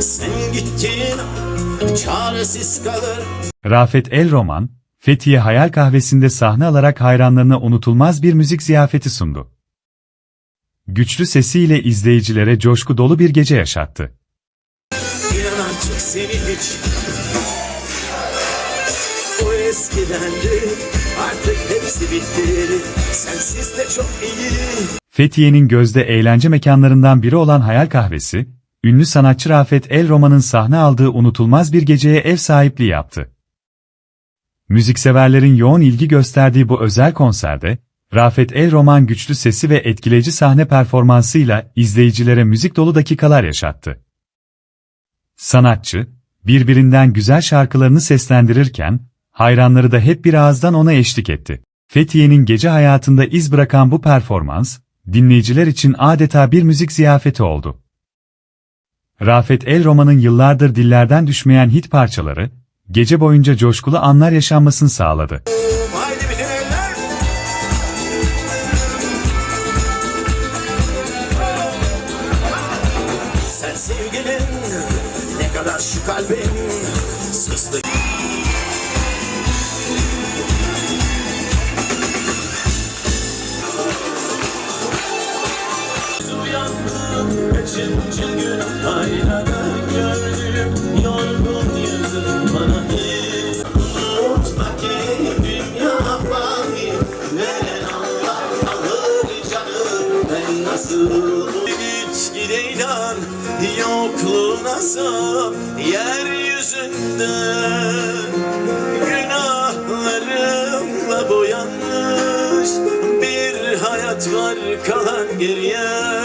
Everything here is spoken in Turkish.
Sen gittin çaresiz kalır Rafet El Roman, Fethiye Hayal Kahvesi'nde sahne alarak hayranlarına unutulmaz bir müzik ziyafeti sundu. Güçlü sesiyle izleyicilere coşku dolu bir gece yaşattı. İnan artık seni hiç O eskidendi Artık hepsi bitti Sensiz de çok iyi Fethiye'nin gözde eğlence mekanlarından biri olan Hayal Kahvesi, ünlü sanatçı Rafet El Roman'ın sahne aldığı unutulmaz bir geceye ev sahipliği yaptı. Müzikseverlerin yoğun ilgi gösterdiği bu özel konserde, Rafet El Roman güçlü sesi ve etkileyici sahne performansıyla izleyicilere müzik dolu dakikalar yaşattı. Sanatçı, birbirinden güzel şarkılarını seslendirirken, hayranları da hep bir ağızdan ona eşlik etti. Fethiye'nin gece hayatında iz bırakan bu performans, dinleyiciler için adeta bir müzik ziyafeti oldu. Rafet El Roman'ın yıllardır dillerden düşmeyen hit parçaları, gece boyunca coşkulu anlar yaşanmasını sağladı. Sevgilin Ne kadar şu kalbin Sızlı Kaçıncı gün aynada gördüm. Yorgun yüzüm bana hiç Unutma ki dünya fani Allah alır canı. Ben nasıl Hiç gide inan Yokluğuna sap Yeryüzünde. Günahlarımla boyanmış Bir hayat var kalan geriye